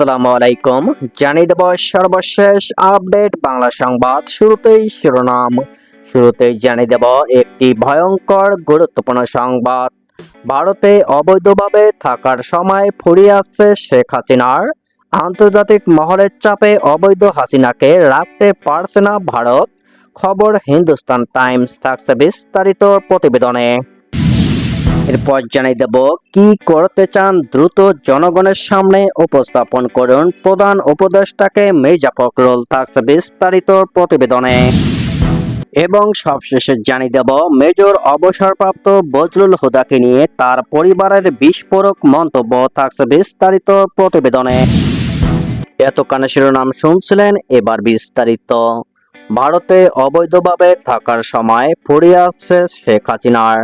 আসসালামু আলাইকুম জানিয়ে দেব সর্বশেষ আপডেট বাংলা সংবাদ শুরুতেই শিরোনাম। শুরুতেই জানিয়ে দেব একটি ভয়ঙ্কর গুরুত্বপূর্ণ সংবাদ। ভারতে অবৈধভাবে থাকার সময় ফুরিয়ে আসছে শেখ হাসিনার। আন্তর্জাতিক মহলের চাপে অবৈধ হাসিনাকে রাখতে পারছে না ভারত। খবর হিন্দুস্তান টাইমস থাকছে বিস্তারিত প্রতিবেদনে। এরপর জানিয়ে দেব, কি করতে চান দ্রুত জনগণের সামনে উপস্থাপন করুন প্রধান উপদেষ্টাকে মির্জা ফখরুল থাকছে বিস্তারিত প্রতিবেদনে। এবং সবশেষে জানিয়ে দেব, মেজর অবসরপ্রাপ্ত বজরুল হুদাকে নিয়ে তার পরিবারের বিস্ফোরক মন্তব্য থাকছে বিস্তারিত প্রতিবেদনে। এতক্ষণে শিরোনাম শুনছিলেন এবার বিস্তারিত। ভারতে অবৈধভাবে থাকার সময় ফুরিয়ে আসছে শেখ হাসিনার।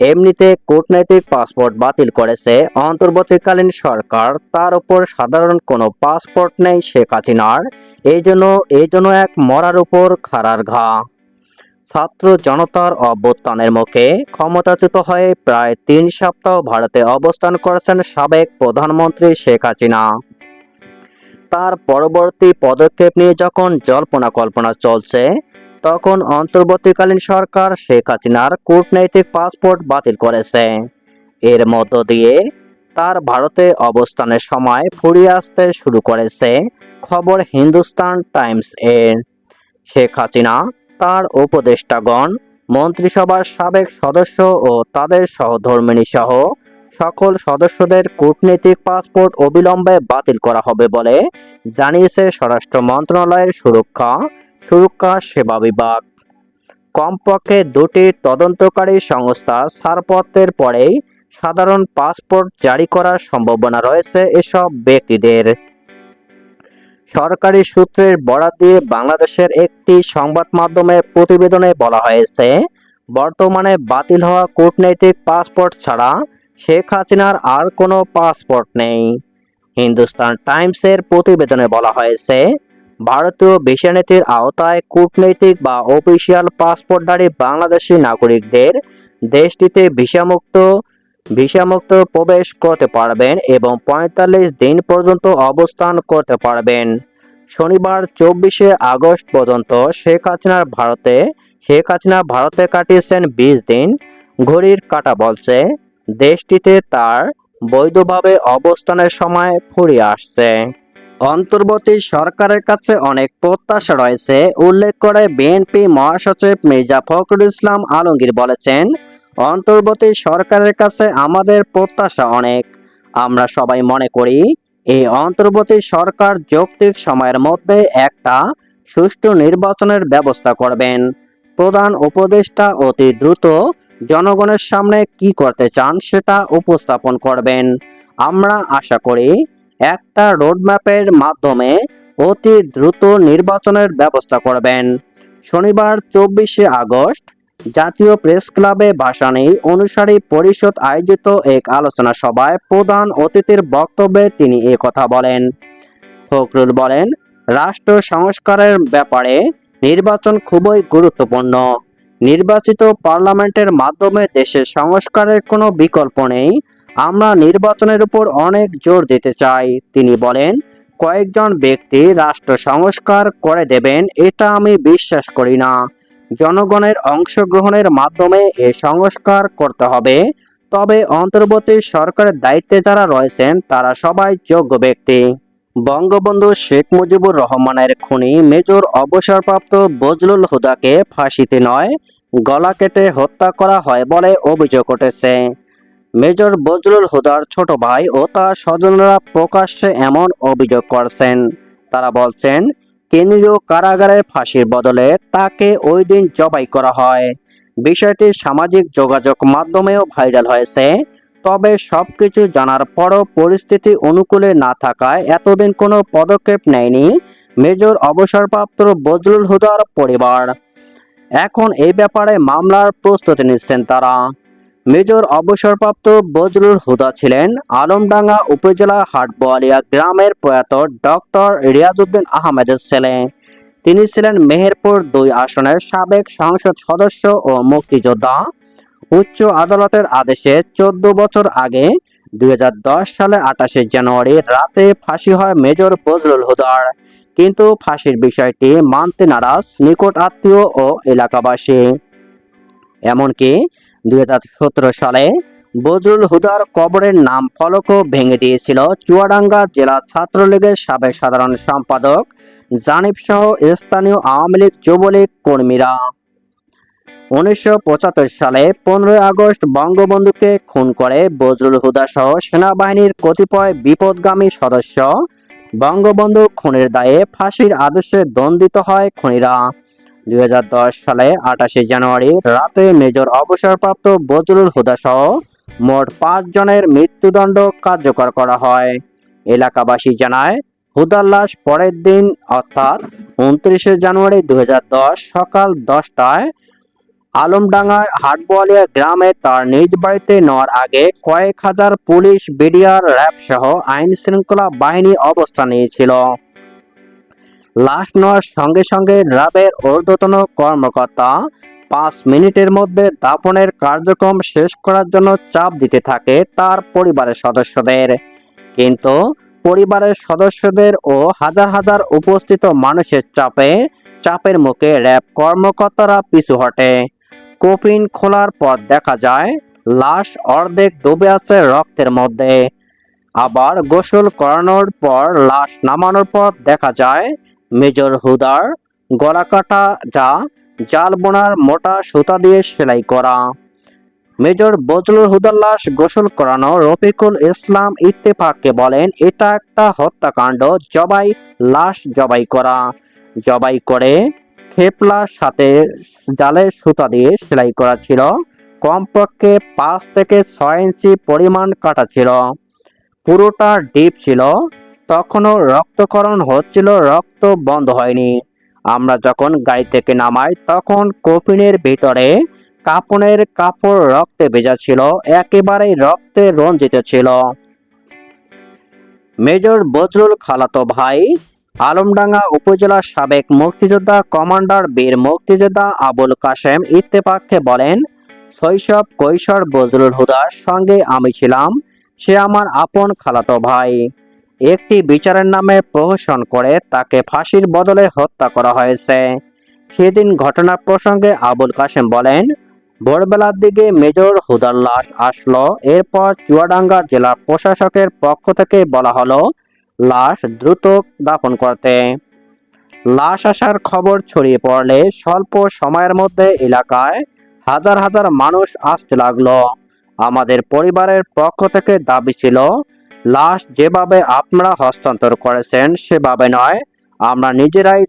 এমনিতে কূটনৈতিক পাসপোর্ট বাতিল করেছে অন্তর্বর্তীকালীন সরকার। তার উপর সাধারণ কোনো পাসপোর্ট নেই শেখ হাসিনার। এই জন্য এই জন্য এক মরার উপর খাড়ার ঘা। ছাত্র জনতার অভ্যুত্থানের মুখে ক্ষমতাচ্যুত হয়ে প্রায় তিন সপ্তাহ ভারতে অবস্থান করেছেন সাবেক প্রধানমন্ত্রী শেখ হাসিনা। তার পরবর্তী পদক্ষেপ নিয়ে যখন জল্পনা কল্পনা চলছে তখন অন্তর্বর্তীকালীন সরকার শেখ হাসিনার কূটনৈতিক পাসপোর্ট বাতিল করেছে। এর মধ্য দিয়ে তার ভারতে অবস্থানের সময় ফুরিয়ে আসতে শুরু করেছে খবর হিন্দুস্তান টাইমস এর। শেখ হাসিনা, তার উপদেষ্টাগণ, মন্ত্রিসভার সাবেক সদস্য ও তাদের সহধর্মিণী সহ সকল সদস্যদের কূটনৈতিক পাসপোর্ট অবিলম্বে বাতিল করা হবে বলে জানিয়েছে স্বরাষ্ট্র মন্ত্রণালয়ের সুরক্ষা সুরক্ষা, সেবা বিভাগ। কমপক্ষে দুটি তদন্তকারী সংস্থা ছাড়পত্রের পরেই সাধারণ পাসপোর্ট জারি করার সম্ভাবনা রয়েছে এসব ব্যক্তিদের। সরকারি সূত্রের বরাত দিয়ে বাংলাদেশের একটি সংবাদ মাধ্যমের প্রতিবেদনে বলা হয়েছে, বর্তমানে বাতিল হওয়া কূটনৈতিক পাসপোর্ট ছাড়া শেখ হাসিনার আর কোনো পাসপোর্ট নেই। হিন্দুস্তান টাইমসের প্রতিবেদনে বলা হয়েছে ভারতীয় ভিসা নীতির আওতায় কূটনৈতিক বা অফিসিয়াল পাসপোর্টধারী বাংলাদেশি নাগরিকদের দেশটিতে ভিসামুক্ত ভিসামুক্ত প্রবেশ করতে পারবেন এবং পঁয়তাল্লিশ দিন পর্যন্ত অবস্থান করতে পারবেন। শনিবার চব্বিশে আগস্ট পর্যন্ত শেখ হাসিনার ভারতে, শেখ হাসিনা ভারতে কাটিয়েছেন বিশ দিন। ঘড়ির কাটা বলছে, দেশটিতে তার বৈধভাবে অবস্থানের সময় ফুরিয়ে আসছে। অন্তর্বর্তী সরকারের কাছে অনেক প্রত্যাশা রয়েছে, উল্লেখ করে বিএনপি মহাসচিব মির্জা ফখরুল ইসলাম আলমগীর বলেছেন, অন্তর্বর্তী সরকারের কাছে আমাদের প্রত্যাশা অনেক। আমরা সবাই মনে করি, এই অন্তর্বর্তী সরকার যৌক্তিক সময়ের মধ্যে একটা সুষ্ঠু নির্বাচনের ব্যবস্থা করবেন। প্রধান উপদেষ্টা অতি দ্রুত জনগণের সামনে কি করতে চান সেটা উপস্থাপন করবেন। আমরা আশা করি একটা রোডম্যাপের মাধ্যমে অতি দ্রুত নির্বাচনের ব্যবস্থা করবেন। শনিবার, চব্বিশে আগস্ট, জাতীয় প্রেস ক্লাবে ভাসানী অনুসারী পরিষদ আয়োজিত এক আলোচনা সভায় প্রধান অতিথির বক্তব্যে তিনি এ কথা বলেন। ফখরুল বলেন, রাষ্ট্র সংস্কারের ব্যাপারে নির্বাচন খুবই গুরুত্বপূর্ণ। নির্বাচিত পার্লামেন্টের মাধ্যমে দেশের সংস্কারের কোনো বিকল্প নেই। আমরা নির্বাচনের উপর অনেক জোর দিতে চাই। তিনি বলেন, কয়েকজন ব্যক্তি রাষ্ট্র সংস্কার করে দেবেন, এটা আমি বিশ্বাস করি না। জনগণের অংশগ্রহণের মাধ্যমে এ সংস্কার করতে হবে। তবে অন্তর্বর্তী সরকারের দায়িত্বে যারা রয়েছেন, তারা সবাই যোগ্য ব্যক্তি। বঙ্গবন্ধু শেখ মুজিবুর রহমানের খুনি মেজর অবসরপ্রাপ্ত বজলুল হুদাকে ফাঁসিতে নয়, গলা কেটে হত্যা করা হয় বলে অভিযোগ উঠেছে। মেজর বজলুল হুদার ছোট ভাই ও তার স্বজনরা প্রকাশ্যে এমন অভিযোগ করছেন। তারা বলছেন, কেন্দ্রীয় কারাগারে ফাঁসির বদলে তাকে ওই দিন জবাই করা হয়। বিষয়টি সামাজিক যোগাযোগ মাধ্যমেও ভাইরাল হয়েছে। তবে সবকিছু জানার পরও পরিস্থিতি অনুকূলে না থাকায় এতদিন কোনো পদক্ষেপ নেয়নি মেজর অবসরপ্রাপ্ত বজলুল হুদার পরিবার। এখন এই ব্যাপারে মামলার প্রস্তুতি নিচ্ছেন তারা। মেজর অবসরপ্রাপ্ত বজরুল হুদা ছিলেন আলমডাঙ্গা উপজেলা হাটবোয়ালিয়া গ্রামের প্রয়াত ডক্টর রিয়াজউদ্দিন আহমেদের ছেলে। তিনি ছিলেন মেহেরপুর দুই আসনের সাবেক সংসদ সদস্য ও মুক্তিযোদ্ধা। উচ্চ আদালতের আদেশে চোদ্দ বছর আগে দুই হাজার দশ সালে আঠাশে জানুয়ারি রাতে ফাঁসি হয় মেজর বজরুল হুদার কিন্তু ফাঁসির বিষয়টি মানতে নারাজ নিকট আত্মীয় ও এলাকাবাসী। এমনকি দুই হাজার সতেরো সালে বজরুল হুদার কবরের নাম ফলকও ভেঙে দিয়েছিল চুয়াডাঙ্গা জেলা ছাত্রলীগের সাবেক সাধারণ সম্পাদক জানিব সহ স্থানীয় আওয়ামী লীগ যুবলীগ কর্মীরা। উনিশশো পঁচাত্তর সালে পনেরোই আগস্ট বঙ্গবন্ধুকে খুন করে বজরুল হুদা সহ সেনাবাহিনীর কতিপয় বিপদগামী সদস্য বঙ্গবন্ধু খুনের দায়ে ফাঁসির আদেশে দণ্ডিত হয় খুনিরা। দুই হাজার দশ সালে আঠাশে জানুয়ারি রাতে মেজর অবসরপ্রাপ্ত বজরুল হুদা সহ মোট পাঁচ জনের মৃত্যুদণ্ড কার্যকর করা হয়। এলাকাবাসী জানায়, হুদার লাশ পরের দিন, অর্থাৎ উনত্রিশে জানুয়ারি দু হাজার দশ সকাল দশটায় আলমডাঙ্গায় হাটবোয়ালিয়া গ্রামে তার নিজ বাড়িতে নেওয়ার আগে কয়েক হাজার পুলিশ, বিডিআর, র্যাব সহ আইন শৃঙ্খলা বাহিনী অবস্থান নিয়েছিল। লাশ নেওয়ার সঙ্গে সঙ্গে র্যাবের ঊর্ধ্বতন কর্মকর্তা পাঁচ মিনিটের মধ্যে দাফনের কার্যক্রম শেষ করার জন্য চাপ দিতে থাকে তার পরিবারের সদস্যদের। কিন্তু পরিবারের সদস্যদের ও হাজার হাজার উপস্থিত মানুষের চাপে, চাপের মুখে র্যাব কর্মকর্তারা পিছু হটে। কফিন খোলার পর দেখা যায়, লাশ অর্ধেক ডুবে আছে রক্তের মধ্যে। আবার গোসল করানোর পর, লাশ নামানোর পর দেখা যায় মেজর হুদার, গলা কাটা যা জাল বোনার মোটা সুতা দিয়ে সেলাই করা। মেজর বজলুল হুদার লাশ গোসল করানো রফিকুল ইসলাম ইত্তেফাককে বলেন, এটা একটা হত্যাকাণ্ড, জবাই, লাশ জবাই করা। জবাই করে খেপলার সাথে জালের সুতা দিয়ে সেলাই করা ছিল। কমপক্ষে পাঁচ থেকে ছয় ইঞ্চি পরিমাণ কাটা ছিল। পুরোটা ডিপ ছিল। তখনও রক্তকরণ হচ্ছিল, রক্ত বন্ধ হয়নি। আমরা যখন গাড়ি থেকে নামাই, তখন কফিনের ভিতরে কাপনের কাপড় রক্তে ভেজা ছিল একেবারেই রক্তে রঞ্জিত ছিল। মেজর বজরুল খালাতো ভাই, আলমডাঙ্গা উপজেলার সাবেক মুক্তিযোদ্ধা কমান্ডার বীর মুক্তিযোদ্ধা আবুল কাশেম ইত্তেফাককে বলেন, শৈশব কৈশোর বজরুল হুদার সঙ্গে আমি ছিলাম, সে আমার আপন খালাতো ভাই। একটি বিচারের নামে প্রহসন করে তাকে ফাঁসির বদলে হত্যা করা হয়েছে। সেদিন ঘটনার প্রসঙ্গে আবুল কাশেম বলেন, ভোরবেলার দিকে মেজর হুদার লাশ আসলো, এরপর চুয়াডাঙ্গা জেলা প্রশাসকের পক্ষ থেকে বলা হলো, লাশ দ্রুত দাফন করতে। লাশ আসার খবর ছড়িয়ে পড়লে স্বল্প সময়ের মধ্যে এলাকায় হাজার হাজার মানুষ আসতে লাগল। আমাদের পরিবারের পক্ষ থেকে দাবি ছিল লাশ যেভাবে আপনারা হস্তান্তর করেছেন সেভাবে নয়। আমরা নিজেরাই